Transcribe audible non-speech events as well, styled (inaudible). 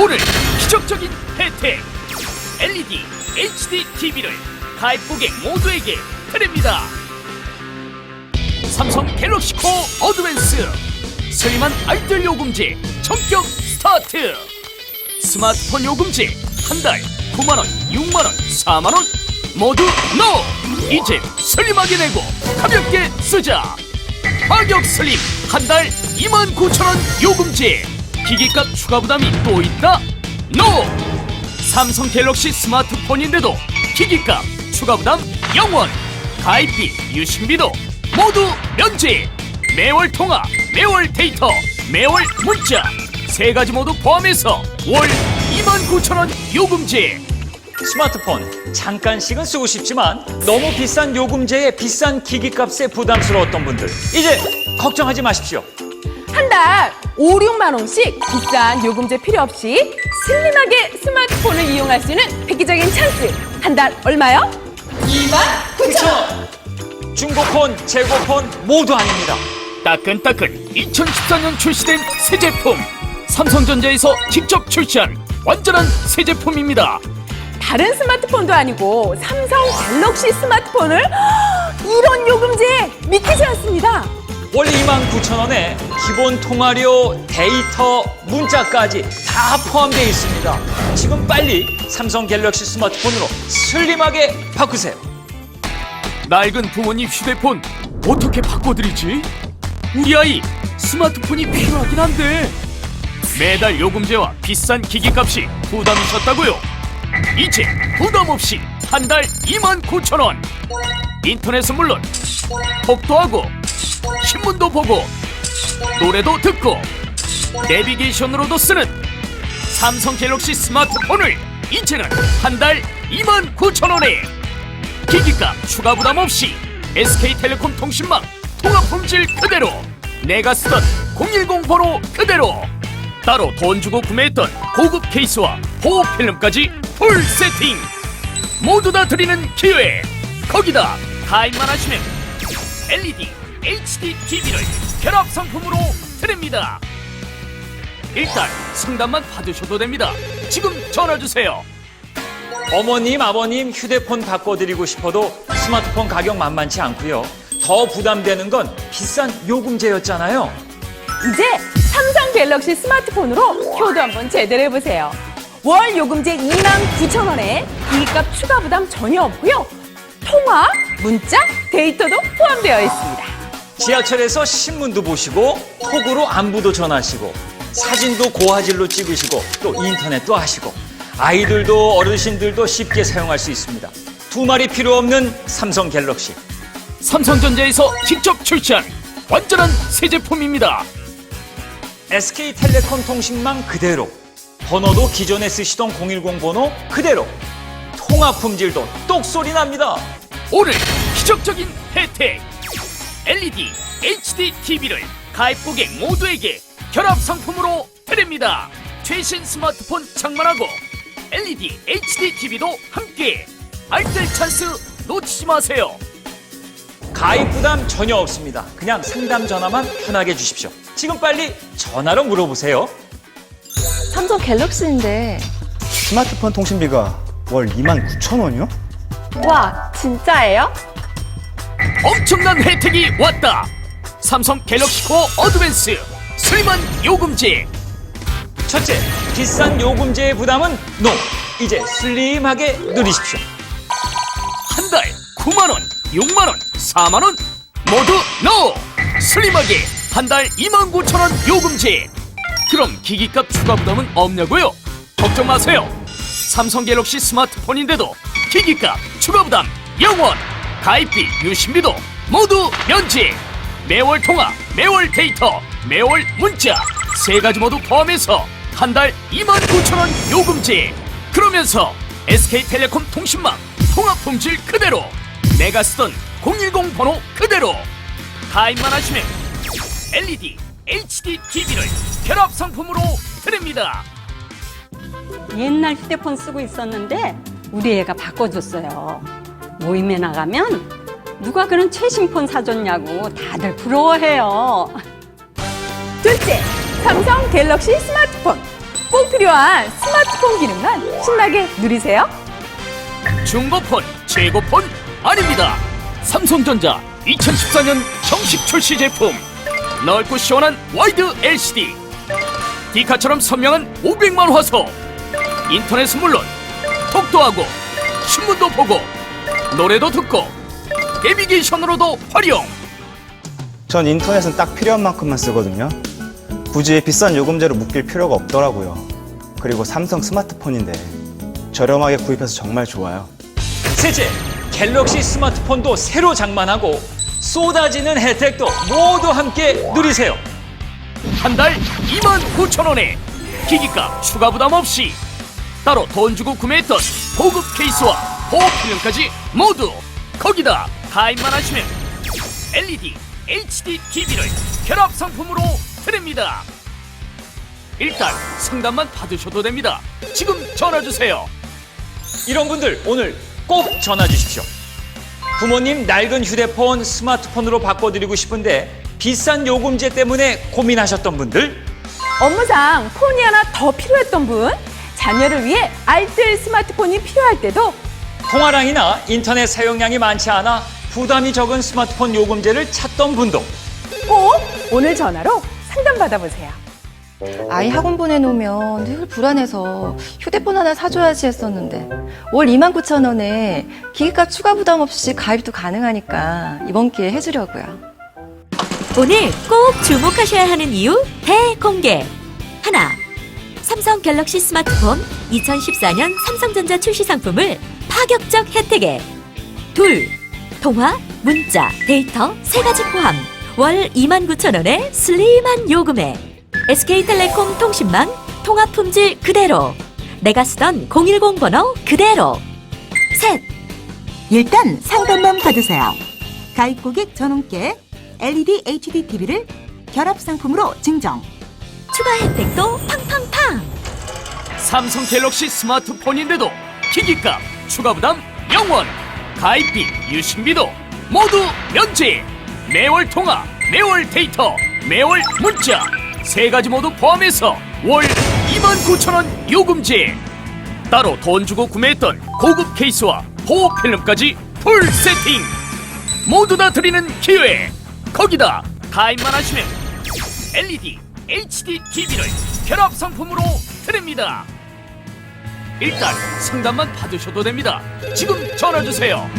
오늘 기적적인 혜택 LED HD TV를 가입 고객 모두에게 드립니다. 삼성 갤럭시 코 어드밴스 슬림한 알뜰 요금제 전격 스타트 스마트폰 요금제 한 달 9만원, 6만원, 4만원 모두 NO! 이제 슬림하게 내고 가볍게 쓰자 가격 슬림 한 달 2만 9천원 요금제 기기값 추가 부담이 또 있다? NO! 삼성 갤럭시 스마트폰인데도 기기값 추가 부담 0원 가입비 유심비도 모두 면제 매월 통화 매월 데이터 매월 문자 세 가지 모두 포함해서 월 29,000원 요금제 스마트폰 잠깐씩은 쓰고 싶지만 너무 비싼 요금제에 비싼 기기값에 부담스러웠던 분들 이제 걱정하지 마십시오. 한 달 5, 6만 원씩 비싼 요금제 필요 없이 슬림하게 스마트폰을 이용할 수 있는 획기적인 찬스. 한 달 얼마요? 2만 9천 원. 중고폰, 재고폰 모두 아닙니다. 따끈따끈 2014년 출시된 새 제품 삼성전자에서 직접 출시한 완전한 새 제품입니다 다른 스마트폰도 아니고 삼성 갤럭시 스마트폰을 (gasps) 이런 요금제에 믿기지 않습니다. 월 29,000원에 기본 통화료, 데이터, 문자까지 다 포함되어 있습니다. 지금 빨리 삼성 갤럭시 스마트폰으로 슬림하게 바꾸세요. 낡은 부모님 휴대폰 어떻게 바꿔드리지? 우리 아이 스마트폰이 필요하긴 한데 매달 요금제와 비싼 기기값이 부담이셨다고요? 이제 부담 없이 한 달 2만 9천 원 인터넷은 물론 톡도 하고 신문도 보고 노래도 듣고 내비게이션으로도 쓰는 삼성 갤럭시 스마트폰을 이제는 한 달 2만 9천 원에 기기값 추가 부담 없이 SK텔레콤 통신망 통합 품질 그대로 내가 쓰던 010 번호 그대로 따로 돈 주고 구매했던 고급 케이스와 보호 필름까지 풀 세팅. 모두 다 드리는 기회. 거기다 가입만 하시면 LED HD TV를 결합 상품으로 드립니다 일단 상담만 받으셔도 됩니다 지금 전화 주세요 어머님, 아버님 휴대폰 바꿔드리고 싶어도 스마트폰 가격 만만치 않고요. 더 부담되는 건 비싼 요금제였잖아요. 이제 삼성 갤럭시 스마트폰으로 효도 한번 제대로 해보세요. 월 요금제 2만 9천 원에 기기값 추가 부담 전혀 없고요. 통화, 문자, 데이터도 포함되어 있습니다. 지하철에서 신문도 보시고 톡으로 안부도 전하시고 사진도 고화질로 찍으시고 또 인터넷도 하시고 아이들도 어르신들도 쉽게 사용할 수 있습니다. 두 마리 필요 없는 삼성 갤럭시. 삼성전자에서 직접 출시한 완전한 새 제품입니다. SK텔레콤 통신망 그대로 번호도 기존에 쓰시던 010 번호 그대로 통화 품질도 똑소리 납니다. 오늘 기적적인 혜택 LED HD TV를 가입 고객 모두에게 결합 상품으로 드립니다. 최신 스마트폰 장만하고 LED HD TV도 함께 알뜰 찬스 놓치지 마세요. 가입 부담 전혀 없습니다. 그냥 상담 전화만 편하게 주십시오. 지금 빨리 전화로 물어보세요. 삼성 갤럭시인데 스마트폰 통신비가 월 29,000원이요? 와 진짜예요? 엄청난 혜택이 왔다. 삼성 갤럭시 코어 어드밴스 슬림한 요금제 첫째, 비싼 요금제의 부담은 NO. 이제 슬림하게 누리십시오. 한 달 9만 원, 6만 원, 4만 원 모두 NO! 슬림하게 한 달 2만 9천 원 요금제. 그럼 기기값 추가 부담은 없냐고요? 걱정 마세요. 삼성 갤럭시 스마트폰인데도 기기값 추가 부담 0원. 가입비, 유심비도 모두 면제. 매월 통화, 매월 데이터, 매월 문자 세 가지 모두 포함해서 한 달 2만 9천 원 요금제. 그러면서 SK텔레콤 통신망 통합 품질 그대로 내가 쓰던 010 번호 그대로 가입만 하시면 LED HD TV를 결합 상품으로 드립니다. 옛날 휴대폰 쓰고 있었는데 우리 애가 바꿔줬어요. 모임에 나가면 누가 그런 최신 폰 사줬냐고 다들 부러워해요. 둘째, 삼성 갤럭시 스마트폰. 꼭 필요한 스마트폰 기능만 신나게 누리세요. 중고폰, 최고폰 아닙니다. 삼성전자 2014년 정식 출시 제품. 넓고 시원한 와이드 LCD. 디카처럼 선명한 500만 화소. 인터넷은 물론 톡도 하고 신문도 보고 노래도 듣고 내비게이션으로도 활용. 전 인터넷은 딱 필요한 만큼만 쓰거든요. 굳이 비싼 요금제로 묶일 필요가 없더라고요. 그리고 삼성 스마트폰인데 저렴하게 구입해서 정말 좋아요. 셋째, 갤럭시 스마트폰도 새로 장만하고 쏟아지는 혜택도 모두 함께 누리세요. 한 달 2만 9천 원에 기기값 추가 부담 없이 따로 돈 주고 구매했던 고급 케이스와 보호 필름까지 모두 거기다 가입만 하시면 LED, HD TV를 결합 상품으로 드립니다. 일단 상담만 받으셔도 됩니다. 지금 전화 주세요. 이런 분들 오늘 꼭 전화 주십시오. 부모님 낡은 휴대폰 스마트폰으로 바꿔드리고 싶은데 비싼 요금제 때문에 고민하셨던 분들 업무상 폰이 하나 더 필요했던 분, 자녀를 위해 알뜰 스마트폰이 필요할 때도 통화량이나 인터넷 사용량이 많지 않아 부담이 적은 스마트폰 요금제를 찾던 분도 꼭 오늘 전화로 상담 받아보세요. 아이 학원 보내놓으면 늘 불안해서 휴대폰 하나 사줘야지 했었는데 월 29,000원에 기기값 추가 부담 없이 가입도 가능하니까 이번 기회에 해주려고요. 오늘 꼭 주목하셔야 하는 이유 대공개. 하나. 삼성 갤럭시 스마트폰 2014년 삼성전자 출시 상품을 파격적 혜택에. 둘. 통화, 문자, 데이터 세 가지 포함. 월 29,000원의 슬림한 요금에. SK텔레콤 통신망 통화 품질 그대로. 내가 쓰던 010 번호 그대로. 셋. 일단 상담만 받으세요. 가입 고객 전원께 LED HD TV를 결합 상품으로 증정. 추가 혜택도 팡팡팡. 삼성 갤럭시 스마트폰인데도 기기값 추가 부담 0원 가입비 유심비도 모두 면제. 매월 통화 매월 데이터 매월 문자. 세 가지 모두 포함해서 월 29,000원 요금제. 따로 돈 주고 구매했던 고급 케이스와 보호 필름까지 풀 세팅. 모두 다 드리는 기회. 거기다 가입만 하시면 LED, HD TV를 결합 상품으로 드립니다. 일단 상담만 받으셔도 됩니다. 지금 전화 주세요.